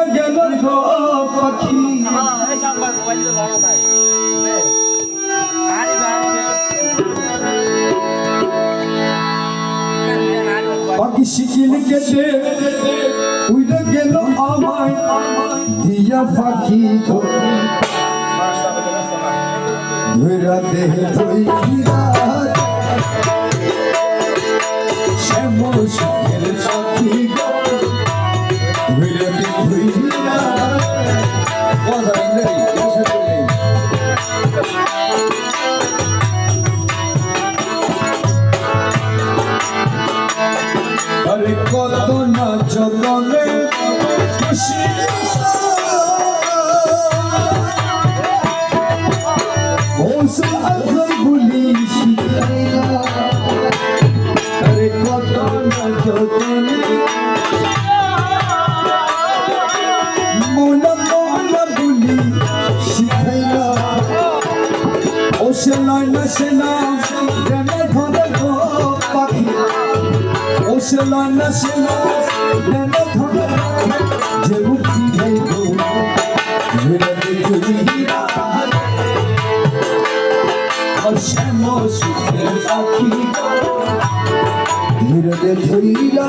উইরা গেল গো পাখি পাখি শিখিল কেটে উইরা গেল দিয়া পাখি গো দেহ ধৈরা না খুশি। ওসে আজম বলি শিখাইলা। ওসল না প্রেমে ধরে যে মুক্তি হইব ধীরে ধীরে শ্যাম সুখের পাখি। ধীরে ধীরে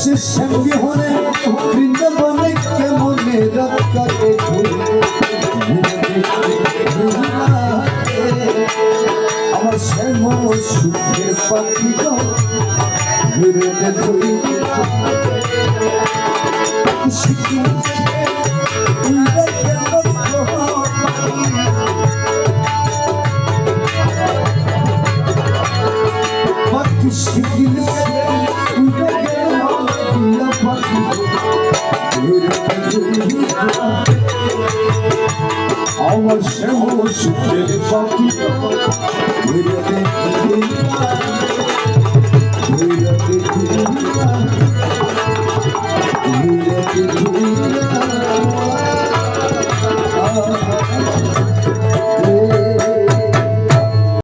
ওসে সঙ্গে হলে বৃন্দাবনে কেমনে রাত্রে আমার শ্যাম সুখের পাখি ঘুরে ধরি শ্যাম সুখের